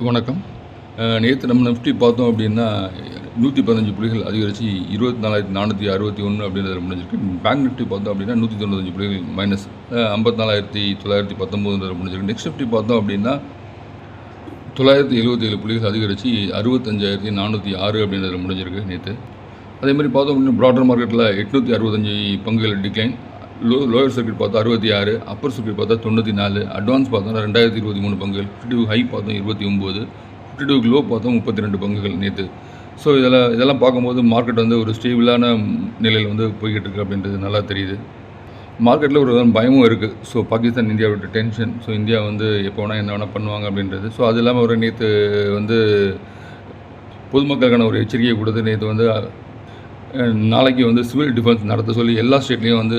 வணக்கம். நேற்று நம்ம நிஃப்டி பார்த்தோம் அப்படின்னா நூற்றி பதினஞ்சு புள்ளிகள் அதிகரித்து இருபத்தி நாலாயிரத்தி நானூற்றி அறுபத்தி ஒன்று அப்படின்றது முடிஞ்சிருக்கு பேங்க் நிஃப்டி பார்த்தோம் அப்படின்னா நூற்றி தொண்ணூத்தஞ்சு புள்ளிகள் மைனஸ் ஐம்பத்தி நாலாயிரத்தி தொள்ளாயிரத்தி பத்தொம்போதுன்றது முடிஞ்சிருக்கு நெக்ஸ்ட் நிஃப்டி பார்த்தோம் அப்படின்னா தொள்ளாயிரத்தி எழுபத்தி ஏழு புள்ளிகள் அதிகரித்து அறுபத்தஞ்சாயிரத்தி நானூற்றி ஆறு அப்படின்றது முடிஞ்சிருக்கு நேற்று அதே மாதிரி பார்த்தோம் அப்படின்னா ப்ராடர் மார்க்கெட்டில் எட்நூற்றி அறுபத்தஞ்சு பங்குகள் டிக்ளைன் லோ லோயர் சர்க்கியூட் பார்த்தா அறுபத்தி ஆறு அப்பர் சர்க்கியூட் பார்த்தா தொண்ணூற்றி நாலு அட்வான்ஸ் பார்த்தோம்னா ரெண்டாயிரத்தி இருபத்தி மூணு பங்குகள் ஃபிஃப்டி டூ ஹை பார்த்தோம் இருபத்தி ஒம்பது ஃபிஃப்டி டூ லோ பார்த்தோம் முப்பத்தி ரெண்டு பங்குகள் நேற்று ஸோ இதெல்லாம் இதெல்லாம் பார்க்கும்போது மார்க்கெட் வந்து ஒரு ஸ்டேபிளான நிலையில் வந்து போய்கிட்டு இருக்கு அப்படின்றது நல்லா தெரியுது. மார்க்கெட்டில் ஒரு பயமும் இருக்குது ஸோ பாகிஸ்தான் இந்தியாவோட டென்ஷன் ஸோ இந்தியா வந்து எப்போ வேணால் என்ன வேணால் பண்ணுவாங்க அப்படின்றது. ஸோ அது இல்லாமல் ஒரு நேற்று வந்து பொதுமக்களுக்கான ஒரு எச்சரிக்கையை கொடுத்து நேற்று வந்து நாளைக்கு வந்து சிவில் டிஃபென்ஸ் நடத்த சொல்லி எல்லா ஸ்டேட்லேயும் வந்து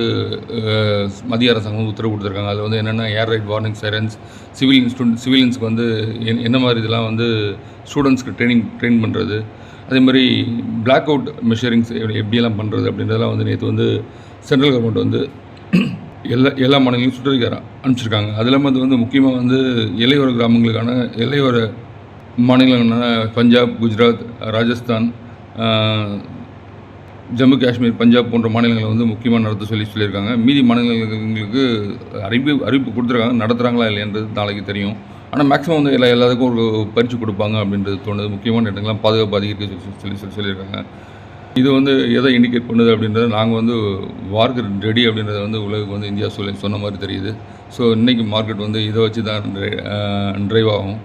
மத்திய அரசாங்கம் வந்து உத்தரவு கொடுத்துருக்காங்க. அதில் வந்து என்னென்ன air raid warning sirens civil student சிவிலியன்ஸ்க்கு வந்து என்- என்ன மாதிரி இதெல்லாம் வந்து ஸ்டூடெண்ட்ஸ்க்கு ட்ரைனிங் ட்ரெயின் பண்ணுறது அதே மாதிரி பிளாக் அவுட் மெஷரிங்ஸ் எப்படியெல்லாம் பண்ணுறது அப்படின்றதெல்லாம் வந்து நேற்று வந்து சென்ட்ரல் கவர்மெண்ட் வந்து எல்லா எல்லா மாநிலங்களும் சுற்றறிக்கை அனுப்பிச்சிருக்காங்க. அது இல்லாமல் அது வந்து முக்கியமாக வந்து எல்லையோர கிராமங்களுக்கான இளையோர மாநிலங்களான பஞ்சாப் குஜராத் ராஜஸ்தான் ஜம்மு காஷ்மீர் பஞ்சாப் போன்ற மாநிலங்களை வந்து முக்கியமாக நடத்த சொல்லி சொல்லியிருக்காங்க. மீதி மாநிலங்களுக்கு அறிவிப்பு அறிவிப்பு கொடுத்துருக்காங்க. நடத்துகிறாங்களா இல்லைன்றது நாளைக்கு தெரியும். ஆனால் மேக்ஸிமம் வந்து எல்லா எல்லாத்துக்கும் ஒரு பரிசு கொடுப்பாங்க அப்படின்றது தோணுது. முக்கியமான இடங்கள்லாம் பாதுகாப்பு அதிகரிக்க சொல்லி சொல்லி சொல்லி சொல்லியிருக்காங்க. இது வந்து எதை இண்டிகேட் பண்ணுது அப்படின்றத நாங்கள் வந்து வார்க்கு ரெடி அப்படின்றத வந்து உலகுக்கு வந்து இந்தியா சொல்லி சொன்ன மாதிரி தெரியுது. ஸோ இன்றைக்கி மார்க்கெட் வந்து இதை வச்சு தான் ட்ரைவ் ஆகும்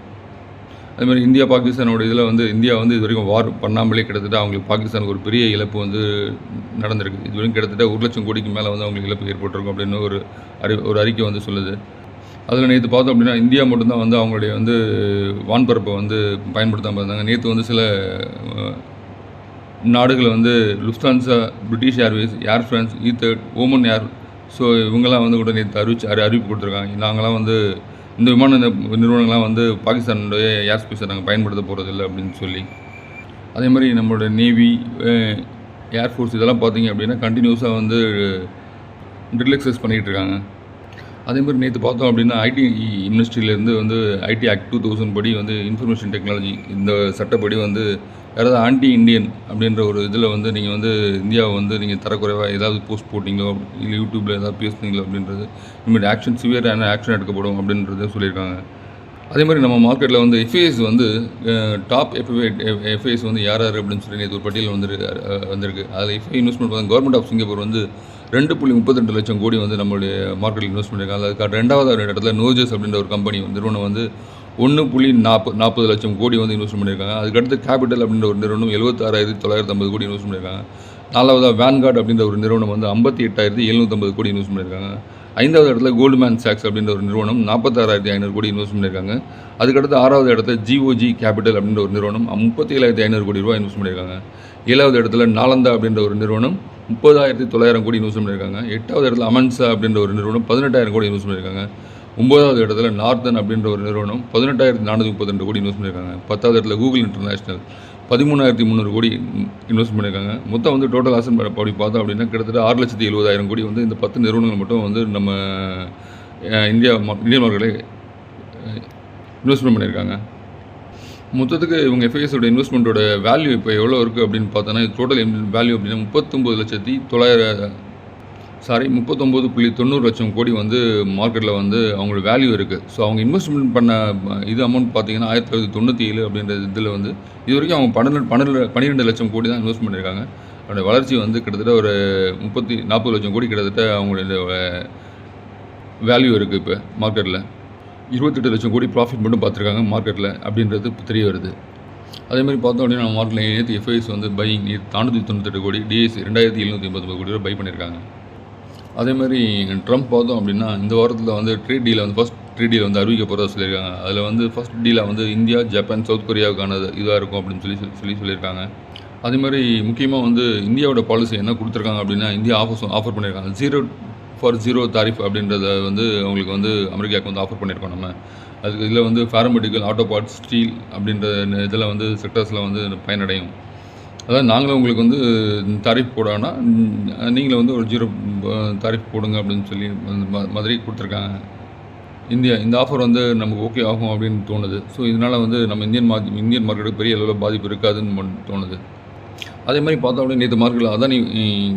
அது மாதிரி இந்தியா பாகிஸ்தானோட இதில் வந்து இந்தியா வந்து இது வரைக்கும் வார் பண்ணாமலே கிட்டத்தட்ட அவங்களுக்கு பாகிஸ்தானுக்கு ஒரு பெரிய இழப்பு வந்து நடந்திருக்கு. இது வரைக்கும் கிட்டத்தட்ட ஒரு லட்சம் கோடிக்கு மேலே வந்து அவங்களுக்கு இழப்பு ஏற்பட்டிருக்கும் அப்படின்னு ஒரு அறி ஒரு அறிக்கை வந்து சொல்லுது. அதில் நேற்று பார்த்தோம் அப்படின்னா இந்தியா மட்டும்தான் வந்து அவங்களுடைய வந்து வான்பரப்பை வந்து பயன்படுத்தாமல் இருந்தாங்க. நேற்று வந்து சில நாடுகள் வந்து Lufthansa British Airways Air France ஈத்தர்ட் Oman Air so இவங்கெல்லாம் வந்து கூட நேற்று அறிவிச்சு அறி அறிவிப்பு கொடுத்துருக்காங்க. நாங்களாம் வந்து இந்த விமான நிறுவனங்கள்லாம் வந்து பாகிஸ்தானுடைய ஏர் ஸ்பேஸை நாங்கள் பயன்படுத்த போகிறதில்ல அப்படின்னு சொல்லி. அதே மாதிரி நம்மளோட நேவி ஏர்ஃபோர்ஸ் இதெல்லாம் பார்த்தீங்க அப்படின்னா கண்டினியூஸாக வந்து ட்ரில் எக்ஸஸ் பண்ணிகிட்டு இருக்காங்க. அதே மாதிரி நேற்று பார்த்தோம் அப்படின்னா ஐடி இண்டஸ்ட்ரியிலேருந்து வந்து ஐடி ஆக்ட் டூ தௌசண்ட் படி வந்து இன்ஃபர்மேஷன் டெக்னாலஜி இந்த சட்டப்படி வந்து யாராவது ஆன்டி இண்டியன் அப்படின்ற ஒரு இதில் வந்து நீங்கள் வந்து இந்தியாவை வந்து நீங்கள் தரக்குறைவாக ஏதாவது போஸ்ட் போட்டிங்களோ இல்லை யூடியூப்பில் ஏதாவது பேசுனீங்களோ அப்படின்றது இனிமேல் ஆக்ஷன் சிவியரான ஆக்ஷன் எடுக்கப்படும் அப்படின்றத சொல்லியிருக்காங்க. அதே மாதிரி நம்ம மார்க்கெட்டில் வந்து எஃப்ஐஎஸ் வந்து டாப் எஃப்ஐ எஃப்ஐஎஸ் வந்து யார் யார் அப்படின்னு சொல்லி நேற்று ஒரு பட்டியல் வந்து வந்திருக்கு. அதில் எஃப்ஐ இன்வெஸ்ட்மெண்ட் பார்த்தா கவர்மெண்ட் ஆஃப் சிங்கப்பூர் வந்து ரெண்டு புள்ளி முப்பத்தெட்டு லட்சம் கோடி வந்து நம்மளுடைய மார்க்கெட்டில் இன்வெஸ்ட் பண்ணியிருக்காங்க அதுக்காக ரெண்டாவது இடத்துல நோஜஸ் அப்படின்ற ஒரு கம்பெனி நிறுவனம் வந்து ஒன்று புள்ளி நாற்பது நாற்பது லட்சம் கோடி வந்து இன்வெஸ்ட் பண்ணியிருக்காங்க அதுக்கடுத்து கேபிட்டல் அப்படின்ற ஒரு நிறுவனம் எழுபத்தாறாயிரத்தி தொள்ளாயிரத்தி ஐம்பது கோடி இன்வெஸ்ட் பண்ணியிருக்காங்க நாலாவதாக வேன்கார்ட் அப்படின்ற ஒரு நிறுவனம் வந்து ஐம்பத்தி எட்டாயிரத்தி எழுநூற்றம்பது கோடி இன்வெஸ்ட் பண்ணியிருக்காங்க ஐந்தாவது இடத்துல கோல்ட்மேன் சாக்ஸ் அப்படின்ற ஒரு நிறுவனம் நாற்பத்தாறாயிரத்தி ஐநூறு கோடி இன்வெஸ்ட் பண்ணியிருக்காங்க அதுக்கடுத்து ஆறாவது இடத்துல ஜிஓஜி கேபிட்டல் அப்படின்ற ஒரு நிறுவனம் முப்பத்தி ஏழாயிரத்தி ஐநூறு கோடி ரூபாய் இன்வெஸ்ட் பண்ணியிருக்காங்க ஏழாவது இடத்துல நாலந்தா அப்படின்ற ஒரு நிறுவனம் முப்பதாயிரத்தி தொள்ளாயிரம் கோடி இன்வெஸ்ட் பண்ணியிருக்காங்க. எட்டாவது இடத்துல அமன்சா அப்படின்ற ஒரு நிறுவனம் பதினெட்டாயிரம் கோடி இன்வெஸ்ட் பண்ணியிருக்காங்க. ஒன்பதாவது இடத்துல நார்த்தன் அப்படின்ற ஒரு நிறுவனம் பதினெட்டாயிரத்தி நானூற்றி முப்பத்தெண்டு கோடி இன்வெஸ்ட் பண்ணியிருக்காங்க. பத்தாவது இடத்துல கூகுள் இன்டர்நேஷனல் பதிமூணாயிரத்தி முந்நூறு கோடி இன்வெஸ்ட் பண்ணியிருக்காங்க. மொத்தம் வந்து டோட்டல் ஆசன் அப்படி பார்த்தோம் அப்படின்னா கிட்டத்தட்ட ஆறு லட்சத்தி எழுபதாயிரம் கோடி வந்து இந்த பத்து நிறுவனங்கள் மட்டும் வந்து நம்ம இந்தியா இந்தியன் மார்க்கெட்டை இன்வெஸ்ட்மெண்ட் பண்ணியிருக்காங்க. மொத்தத்துக்கு இவங்க எஃப்ஐஎஸோட இன்வெஸ்ட்மெண்ட்டோட வேல்யூ இப்போ எவ்வளோ இருக்குது அப்படின்னு பார்த்தோன்னா டோட்டல் வேல்யூ அப்படின்னா முப்பத்தொம்பது லட்சத்தி தொள்ளாயிரம் சாரி முப்பத்தொம்போது புள்ளி தொண்ணூறு லட்சம் கோடி வந்து மார்க்கெட்டில் வந்து அவங்களோட வேல்யூ இருக்குது ஸோ அவங்க இன்வெஸ்ட்மெண்ட் பண்ண இது அமௌண்ட் பார்த்தீங்கன்னா ஆயிரத்தி தொள்ளாயிரத்தி தொண்ணூற்றி ஏழு அப்படின்ற இதில் வந்து இது வரைக்கும் அவங்க பன்னெண்டு பன்னெண்டு பன்னிரெண்டு லட்சம் கோடி தான் இன்வெஸ்ட் பண்ணியிருக்காங்க. அவங்களோட வளர்ச்சி வந்து கிட்டத்தட்ட ஒரு முப்பத்தி நாற்பது லட்சம் கோடி கிட்டத்தட்ட அவங்களுடைய வேல்யூ இருக்குது இப்போ மார்க்கெட்டில் இருபத்தெட்டு லட்சம் கோடி ப்ராஃபிட் மட்டும் பார்த்துருக்காங்க மார்க்கெட்டில் அப்படின்றது தெரிய வருது. அதே மாதிரி பார்த்தோம் அப்படின்னா நம்ம மார்க்கெட்டில் நேற்று எஃப்ஐஎஸ் வந்து பையிங் நானூற்றி தொண்ணூத்தெட்டு கோடி டிஎஸ் ரெண்டாயிரத்தி எழுநூற்றி எண்பத்தொம்பது கோடி ரூபாய் பை பண்ணியிருக்காங்க அதே மாதிரி ட்ரம்ப் பார்த்தோம் அப்படின்னா இந்த வாரத்தில் வந்து ட்ரேட் டீலை வந்து ஃபஸ்ட் ட்ரேட் டீலை வந்து அறிவிக்க போகிறதா சொல்லியிருக்காங்க. அதில் வந்து ஃபஸ்ட் டீலாக வந்து இந்தியா ஜப்பான் சவுத் கொரியாவுக்கான இதாக இருக்கும் அப்படின்னு சொல்லி சொல்லி- சொல்லி சொல்லியிருக்காங்க. அதே மாதிரி முக்கியமாக வந்து இந்தியாவோட பாலிசி என்ன கொடுத்துருக்காங்க அப்படின்னா இந்தியா ஆஃபர் ஆஃபர் பண்ணியிருக்காங்க ஜீரோ ஃபார் ஜீரோ தாரிஃப் அப்படின்றத வந்து அவங்களுக்கு வந்து அமெரிக்காவுக்கு வந்து ஆஃபர் பண்ணியிருக்கோம் நம்ம. அதுக்கு இதில் வந்து ஃபார்மெடிக்கல் ஆட்டோ பார்ட்ஸ் ஸ்டீல் அப்படின்ற இதில் வந்து செக்டர்ஸில் வந்து பயனடையும். அதாவது நாங்களும் உங்களுக்கு வந்து தாரிஃப் போடானா நீங்களும் வந்து ஒரு ஜீரோ தாரிஃப் போடுங்க அப்படின்னு சொல்லி அந்த மாதிரி கொடுத்துருக்காங்க. இந்தியா இந்த ஆஃபர் வந்து நமக்கு ஓகே ஆகும் அப்படின்னு தோணுது. ஸோ இதனால் வந்து நம்ம இந்தியன் மார்க் இந்தியன் மார்க்கெட்டுக்கு பெரிய அளவில் பாதிப்பு இருக்காதுன்னு தோணுது. அதே மாதிரி பார்த்தோம் அப்படின்னா நேற்று மார்க்கெட்டில் அதானி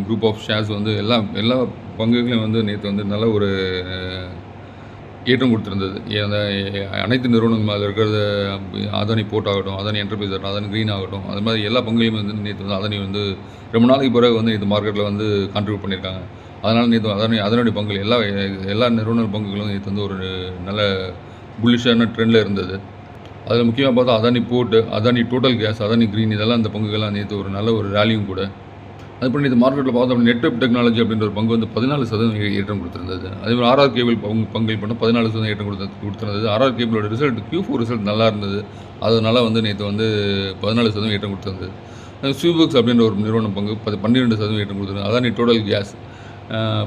குரூப் ஆஃப் ஷேர்ஸ் வந்து எல்லா எல்லா பங்குகளையும் வந்து நேற்று வந்து நல்ல ஒரு ஏற்றம் கொடுத்துருந்தது. அந்த அனைத்து நிறுவனங்கள் அதில் இருக்கிறது அதானி போர்ட் ஆகட்டும் அதானி என்டர்பிரைஸ் ஆகட்டும் அதானி க்ரீன் ஆகட்டும் அது மாதிரி எல்லா பங்குலையும் வந்து நேற்று வந்து அதானி வந்து ரொம்ப நாளைக்கு பிறகு வந்து இந்த மார்க்கெட்டில் வந்து கான்ட்ரிபியூட் பண்ணியிருக்காங்க. அதனால் நேற்று அதானி அதனுடைய பங்கு எல்லா எல்லா நிறுவன பங்குகளும் நேற்று வந்து ஒரு நல்ல புல்லிஷான ட்ரெண்டில் இருந்தது. அதில் முக்கியமாக பார்த்தா Adani port Adani total gas Adani green இதெல்லாம் அந்த பங்குகள்லாம் நேற்று ஒரு நல்ல ஒரு ரேலியும் கூட அதுபடி இது மார்க்கெட்டில் பார்த்தோம் நெட்வொர்க் டெக்னாலஜி அப்படின்ற ஒரு பங்கு வந்து பதினாலு சதவீதம் ஏற்றம் கொடுத்துருந்தது. அதே மாதிரி ஆர்ஆர் கேபிள் பங்கு பங்கில் பண்ண பதினாலு சதவீதம் ஏற்றம் கொடுத்து கொடுத்துருந்தது. ஆர்ஆர் கேபிளோட ரிசல்ட் க்யூ ஃபோர் ரிசல்ட் நல்லா இருந்தது. அதனால வந்து நேற்று வந்து பதினாலு சதவீதம் ஏற்றம் கொடுத்துருந்தது. ஸ்வீபக்ஸ் அப்படின்ற ஒரு நிறுவனம் பங்கு பத்து பன்னிரெண்டு சதவீதம் ஏற்றம் கொடுத்துருந்தது. அதான் நீ டோட்டல் கேஸ்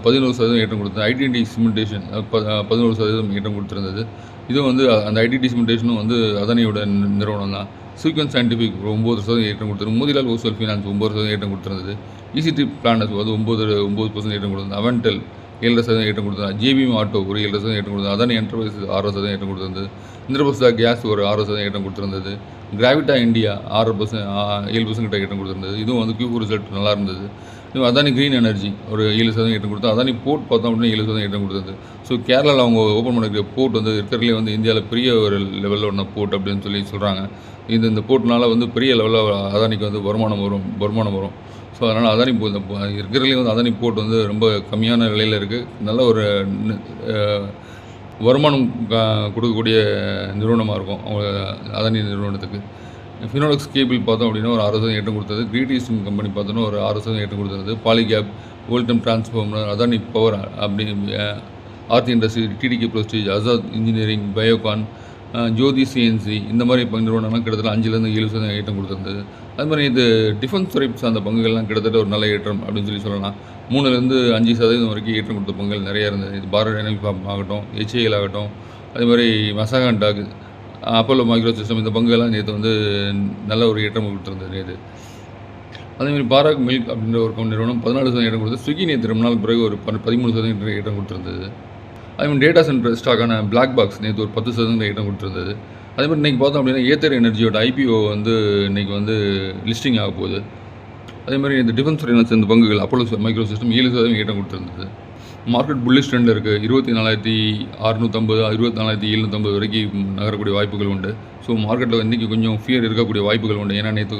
பதினோரு சதவீதம் ஏற்றம் கொடுத்தது. ஐடிடி சிமெண்டேஷன் பதினோரு சதவீதம் ஏற்றம் கொடுத்துருந்தது. இதுவும் வந்து அந்த ஐடிடி சிமெண்டேஷனும் வந்து அதனையோட நி- நிறுவனம் தான். சீக்வன்ஸ் சயின்டிஃபிக் ஒம்பது சதவீதம் ஏற்றம் கொடுத்துரு மோதிலால் ஓசல் ஃபினான்ஸ் ஒம்பது சதவீதம் ஏற்றம் கொடுத்துருந்தது. இசிடி பிளானஸ் வந்து ஒம்பது ஒம்பது பர்சன்ட் ஏற்றம் கொடுத்தது. அவன்டெல் ஏழரை சதவீதம் ஏற்றம் கொடுத்தாங்க ஜேபிஎம் ஆட்டோ ஒரு ஏழரை சதவீதம் ஏற்றம் கொடுத்தது அதானி என்டர்பிரைஸ் ஆறு சதவீதம் ஏற்றம் கொடுத்துருந்தது. இந்திரபிரசா கேஸ் ஒரு ஆறு சதவீதம் ஏற்றம் கொடுத்துருந்தது. கிராவிட்டா இந்தியா ஆறு பர்சன்ட் ஏழு பர்சன்ட் கிட்ட ஏற்றம் கொடுத்துருந்தது. இதுவும் வந்து கியூ ரிசல்ட் நல்லா இருந்தது. இன்னும் அதானி க்ரீன் எனர்ஜி ஒரு ஏழு சதவீதம் ஏற்றம் கொடுத்தா அதானி போர்ட் பார்த்தோம் அப்படின்னா ஏழு சதவீதம் ஏற்றம் கொடுத்தது. ஸோ கேரளாவில் அவங்க ஓப்பன் பண்ணிருக்கிற போர்ட் வந்து இருக்கிறதுலே வந்து இந்தியாவில் பெரிய ஒரு லெவலில் ஒன்று போர்ட் அப்படின்னு சொல்லி சொல்கிறாங்க இந்த இந்த போர்ட்னால வந்து பெரிய லெவலில் அதானிக்கு வந்து வருமானம் வரும் வருமானம் வரும். ஸோ அதனால் அதானி போ- இந்த இருக்கிறதுலே வந்து அதானி போர்ட் வந்து ரொம்ப கம்மியான விலையில் இருக்குது நல்ல ஒரு வருமானம் கொடுக்கக்கூடிய நிறுவனமாக இருக்கும். அவங்க அதானி நிறுவனத்துக்கு. ஃபினோலக்ஸ் கேபிள் பார்த்தோம் அப்படின்னா ஒரு ஆறு சதவீதம் ஏற்றம் கொடுத்தது. கிரீட் கம்பெனி பார்த்தோன்னா ஒரு ஆறு சதவீதம் ஏற்றம் கொடுத்தது. Polycab Voltamp transformer Adani power அப்படி Aarti industry TTK Prestige Azad engineering Biocon Jyoti CNC இந்த மாதிரி பங்கு நிறுவனம்லாம் கிட்டத்தட்ட அஞ்சுலேருந்து ஏழு சதவீதம் ஏற்றம் கொடுத்திருந்தது. அது மாதிரி இது டிஃபென்ஸ் துறை சார்ந்த பங்குகள்லாம் கிட்டத்தட்ட ஒரு நல்ல ஏற்றம் அப்படின்னு சொல்லி சொல்லலாம். மூணுலேருந்து அஞ்சு சதவீதம் வரைக்கும் ஏற்றம் கொடுத்த பங்குகள் நிறைய இருந்தது. இது பாரத் டைனமிக் ஆகட்டும் ஹெச்ஏஎல் ஆகட்டும் அதே மாதிரி Mazagon dock Apollo micro system இந்த பங்குகள்லாம் நேற்று வந்து நல்ல ஒரு ஏற்றம் கொடுத்துருந்தது நேற்று அதேமாதிரி பாராக் மில்க் அப்படின்ற ஒரு நிறுவனம் பதினாலு சதவீதம் ஏற்றம் கொடுத்து ஸ்விக்கி நேற்று ரொம்ப நாள் பிறகு ஒரு பதி- பதிமூணு சதவீதம் ஏற்றம் கொடுத்துருந்தது. அதே மாதிரி டேட்டா சென்டர் ஸ்டாக்கான பிளாக் பாக்ஸ் நேற்று ஒரு பத்து சதவீதம் கிட்ட கொடுத்துருந்தது. அதே மாதிரி இன்றைக்கி பார்த்தோம் அப்படின்னா ஏத்தர் எனர்ஜியோட ஐபிஓ வந்து இன்றைக்கி வந்து லிஸ்டிங் ஆக போகுது. அதே மாதிரி இந்த டிஃபென்ஸ் துறையினை சேர்ந்த பங்குகள் அப்போலோ மைக்ரோ சிஸ்டம் ஏழு சதவீதம் கிட்ட கொடுத்துருந்தது. மார்க்கெட் புல்லிஷ் ட்ரெண்டில் இருக்குது இருபத்தி நாலாயிரத்தி அறுநூற்றம்பது இருபத்தி நாலாயிரத்தி எழுநூற்றம்பது வரைக்கும் நகரக்கூடிய வாய்ப்புகள் உண்டு. ஸோ மார்க்கெட்டில் இன்றைக்கி கொஞ்சம் ஃபியர் இருக்கக்கூடிய வாய்ப்புகள் உண்டு. ஏன்னா நேற்று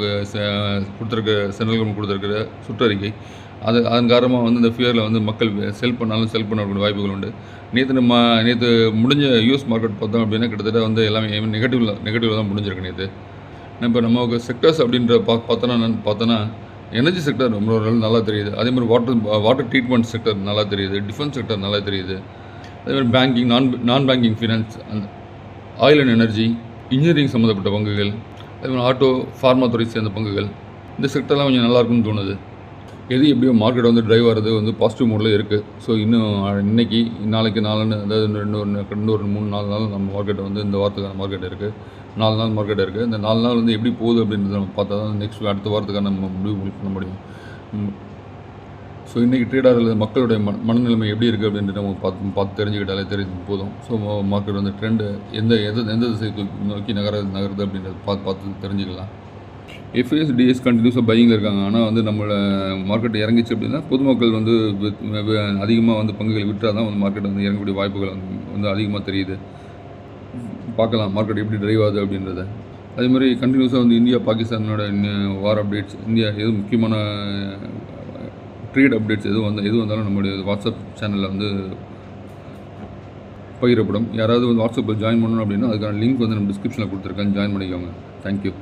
கொடுத்துருக்க சென்ட்ரல் கவர்மெண்ட் கொடுத்துருக்கிற சுற்றறிக்கை. அது அதன் காரணமாக வந்து இந்த ஃபியரில் வந்து மக்கள் செல் பண்ணாலும் செல் பண்ணக்கூடிய வாய்ப்புகள் உண்டு. நேற்று நம்ம நேற்று முடிஞ்ச யூஎஸ் மார்க்கெட் பார்த்தோம் அப்படின்னா கிட்டத்தட்ட வந்து எல்லாமே நெகட்டிவில் நெகட்டிவில் தான் முடிஞ்சிருக்கு நேற்று இப்போ நமக்கு செக்டர்ஸ் அப்படின்ற பா பார்த்தோன்னா பார்த்தோன்னா எனர்ஜி செக்டர் ரொம்ப நல்லா தெரியுது. அதே மாதிரி வாட்டர் வாட்டர் ட்ரீட்மெண்ட் செக்டர் நல்லா தெரியுது. டிஃபென்ஸ் செக்டர் நல்லா தெரியுது. அதே மாதிரி banking non non banking finance அந்த ஆயில் அண்ட் எனர்ஜி இன்ஜினியரிங் சம்மந்தப்பட்ட பங்குகள் அதே மாதிரி ஆட்டோ ஃபார்மா துறை சேர்ந்த பங்குகள் இந்த செக்டர்லாம் கொஞ்சம் நல்லாயிருக்கும்னு தோணுது. எது எப்படியோ மார்க்கெட் வந்து டிரைவ் ஆகிறது வந்து பாசிட்டிவ் மூடில் இருக்குது ஸோ இன்னும் இன்னைக்கு நாளைக்கு நாளுன்னு அதாவது ரெண்டு ஒரு ரெண்டு ஒரு மூணு நாலு நாள் நம்ம மார்க்கெட் வந்து இந்த வாரத்துக்கான மார்க்கெட் இருக்குது நாலு நாள் மார்க்கெட் இருக்குது இந்த நாலு நாள் வந்து எப்படி போகுது அப்படின்றத நம்ம பார்த்தா தான் நெக்ஸ்ட் அடுத்த வாரத்துக்கான நம்ம முடிவு பண்ண முடியும். ஸோ இன்றைக்கி ட்ரேடாரில் மக்களுடைய மன மனநிலைமை எப்படி இருக்குது அப்படின்றத நம்ம பார்த்து பார்த்து தெரிஞ்சுக்கிட்டாலே தெரிஞ்சு போதும். ஸோ மார்க்கெட் வந்து ட்ரெண்டு எந்த எந்த எந்த திசை நோக்கி நகர நகருது அப்படின்றத பார்த்து பார்த்து தெரிஞ்சுக்கலாம். எஃப்ஏஎஸ் டிஎஸ் கண்டினியூஸாக பையிங்கில் இருக்காங்க. ஆனால் வந்து நம்மளோட மார்க்கெட் இறங்கிச்சு அப்படின்னா பொதுமக்கள் வந்து அதிகமாக வந்து பங்குகள் விட்டால் தான் வந்து மார்க்கெட் வந்து இறங்கக்கூடிய வாய்ப்புகள் வந்து- அதிகமாக தெரியுது. பார்க்கலாம் மார்க்கெட் எப்படி டிரைவ் ஆகுது அப்படின்றத. அதே மாதிரி கண்டினியூஸாக வந்து இந்தியா பாகிஸ்தானோட வார் அப்டேட்ஸ் இந்தியா எது முக்கியமான ட்ரேட் அப்டேட்ஸ் எதுவும் வந்து எது வந்தாலும் நம்மளுடைய வாட்ஸ்அப் சேனலில் வந்து பகிரப்படும். யாராவது வந்து வாட்ஸ்அப்பில் ஜாயின் பண்ணணும் அப்படின்னா அதுக்கான லிங்க் வந்து நம்ம டிஸ்கிரிப்ஷனில் கொடுத்துருக்கேன். ஜாயின் பண்ணிக்கோங்க. தேங்க்யூ